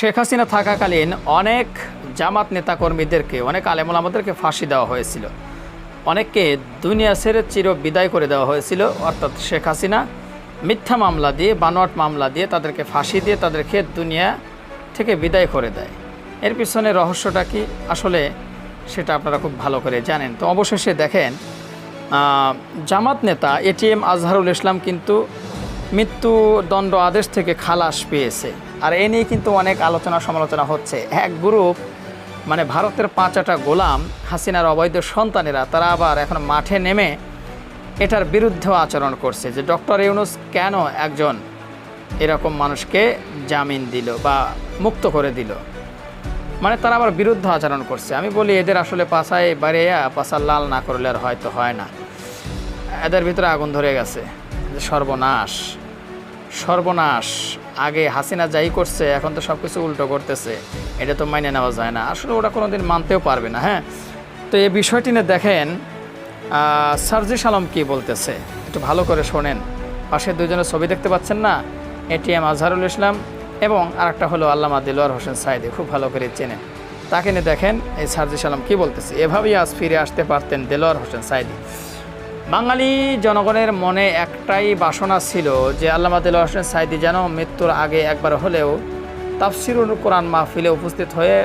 শেখ হাসিনা থাকাকালীন অনেক জামাত নেতাকর্মীদেরকে, অনেক আলেমুল আমাদেরকে ফাঁসি দেওয়া হয়েছিল। অনেককে দুনিয়া ছেড়ে চির বিদায় করে দেওয়া হয়েছিল। অর্থাৎ শেখ হাসিনা মিথ্যা মামলা দিয়ে, বানোয়াট মামলা দিয়ে তাদেরকে ফাঁসি দিয়ে তাদেরকে দুনিয়া থেকে বিদায় করে দেয়। এর পিছনে রহস্যটা কি? আসলে সেটা আপনারা খুব ভালো করে জানেন। তো অবশেষে দেখেন জামাত নেতা এটিএম আজহারুল ইসলাম কিন্তু মৃত্যুদণ্ড আদেশ থেকে খালাস পেয়েছে। আর এ নিয়ে কিন্তু অনেক আলোচনা সমালোচনা হচ্ছে। এক গ্রুপ মানে ভারতের পাঁচাটা গোলাম, হাসিনার অবৈধ সন্তানেরা, তারা আবার এখন মাঠে নেমে এটার বিরুদ্ধে আচরণ করছে যে, ডক্টর ইউনুস, কেন একজন এরকম মানুষকে জামিন দিল বা মুক্ত করে দিল? মানে তারা আবার বিরুদ্ধ আচরণ করছে। আমি বলি, এদের আসলে পাশায় বাড়িয়া পাশা লাল না করলে আর হয়তো হয় না। এদের ভিতরে আগুন ধরে গেছে। সর্বনাশ। সর্বনাশ। আগে হাসিনা যাই করছে, এখন তো সব কিছু উল্টো করতেছে। এটা তো মাইনে নেওয়া যায় না। আসলে ওরা কোনোদিন মানতেও পারবে না হ্যাঁ? তো এই বিষয়টি নিয়ে দেখেন সার্জিস আলম কি বলতেছে? একটু ভালো করে শোনেন। পাশে দুজনের ছবি দেখতে পাচ্ছেন না? এটিএম আজহারুল ইসলাম এবং আরেকটা হলো আল্লামা দিলোয়ার হোসেন সাইদি খুব ভালো করে চেনেন। তাকে নিয়ে দেখেন, এই সার্জিস আলম কি বলতেছে? এভাবেই আজ ফিরে আসতে পারতেন দেলোয়ার হোসেন সাইদি বাঙালি জনগণের মনে একটাই বাসনা ছিল যে আল্লামা দিল হোসেন সাইদি যেন মৃত্যুর আগে একবার হলেও তাফসিরুল কোরআন মাহফিলে উপস্থিত হয়ে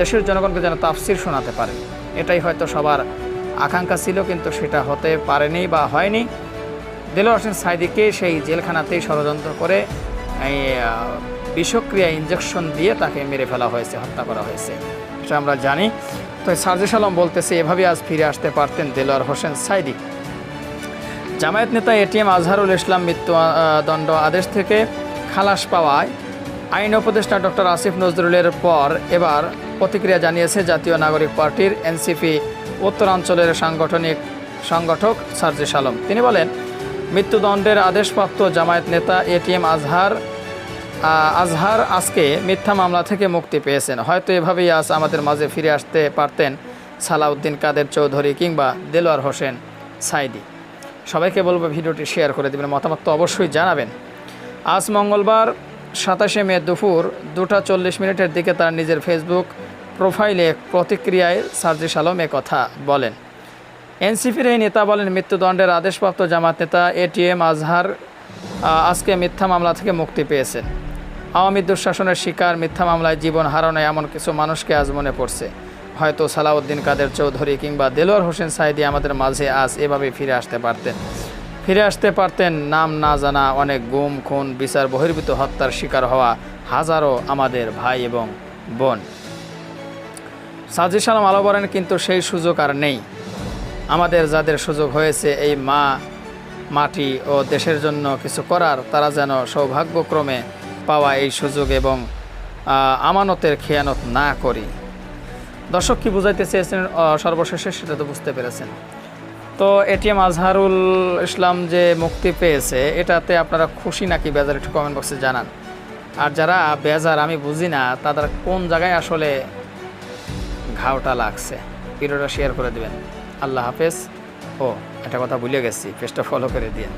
দেশের জনগণকে যেন তাফসির শোনাতে পারে। এটাই হয়তো সবার আকাঙ্ক্ষা ছিল, কিন্তু সেটা হতে পারেনি বা হয়নি। দিল হোসেন সাইদিকে সেই জেলখানাতেই ষড়যন্ত্র করে এই বিষক্রিয়া ইঞ্জেকশন দিয়ে তাকে মেরে ফেলা হয়েছে, হত্যা করা হয়েছে। সেটা আমরা জানি। তো সার্জিস আলম বলতেছে, এভাবে আজ ফিরে আসতে পারতেন দেলোয়ার হোসেন সাইদি। জামায়াত নেতা এটিএম আজহারুল ইসলাম মৃত্যু দণ্ড আদেশ থেকে খালাস পাওয়ায় আইন উপদেষ্টা ডক্টর আসিফ নজরুলের পর এবার প্রতিক্রিয়া জানিয়েছে জাতীয় নাগরিক পার্টির এনসিপি উত্তরাঞ্চলের সাংগঠনিক সংগঠক সার্জিস আলম তিনি বলেন, মৃত্যুদণ্ডের আদেশপ্রাপ্ত জামায়াত নেতা এটিএম আজহার আজহার আজকে মিথ্যা মামলা থেকে মুক্তি পেয়েছেন। হয়তো এভাবেই আজ আমাদের মাঝে ফিরে আসতে পারতেন সালাউদ্দিন কাদের চৌধুরী কিংবা দেলোয়ার হোসেন সাইদি। সবাইকে বলব ভিডিওটি শেয়ার করে দেবেন, মতামত তো অবশ্যই জানাবেন। আজ মঙ্গলবার সাতাশে মে দুপুর দুটা চল্লিশ মিনিটের দিকে তার নিজের ফেসবুক প্রোফাইলে প্রতিক্রিয়ায় সার্জিস আলম কথা বলেন। এনসিপির এই নেতা বলেন, মৃত্যুদণ্ডের আদেশপ্রাপ্ত জামাত নেতা এটিএম আজহার আজকে মিথ্যা মামলা থেকে মুক্তি পেয়েছেন। আওয়ামী দুঃশাসনের শিকার, মিথ্যা মামলায় জীবন হারানো এমন কিছু মানুষকে আজ মনে পড়ছে। হয়তো সালাউদ্দিন কাদের চৌধুরী কিংবা দেলোয়ার হোসেন সাইদি আমাদের মাঝে আজ এভাবে ফিরে আসতে পারতেন। ফিরে আসতে পারতেন নাম না জানা অনেক গুম, খুন, বিচার, বহির্ভূত হত্যার শিকার হওয়া হাজারো আমাদের ভাই এবং বোন। সাজি আলম আলো বলেন, কিন্তু সেই সুযোগ আর নেই। আমাদের যাদের সুযোগ হয়েছে এই মা, মাটি ও দেশের জন্য কিছু করার, তারা যেন সৌভাগ্যক্রমে পাওয়া এই সুযোগ এবং আমানতের খেয়ানত না করি। দর্শক কি বুঝাইতে চেয়েছেন? সর্বশেষে সেটা তো বুঝতে পেরেছেন। তো এটিএম আজহারুল ইসলাম যে মুক্তি পেয়েছে, এটাতে আপনারা খুশি নাকি বেজার একটু কমেন্ট বক্সে জানান। আর যারা বেজার, আমি বুঝি না, তাদের কোন জায়গায় আসলে ঘাওটা লাগছে? ভিডিওটা শেয়ার করে দিবেন। আল্লাহ হাফেজ। ও, একটা কথা ভুলে গেছি পেজটা ফলো করে দিন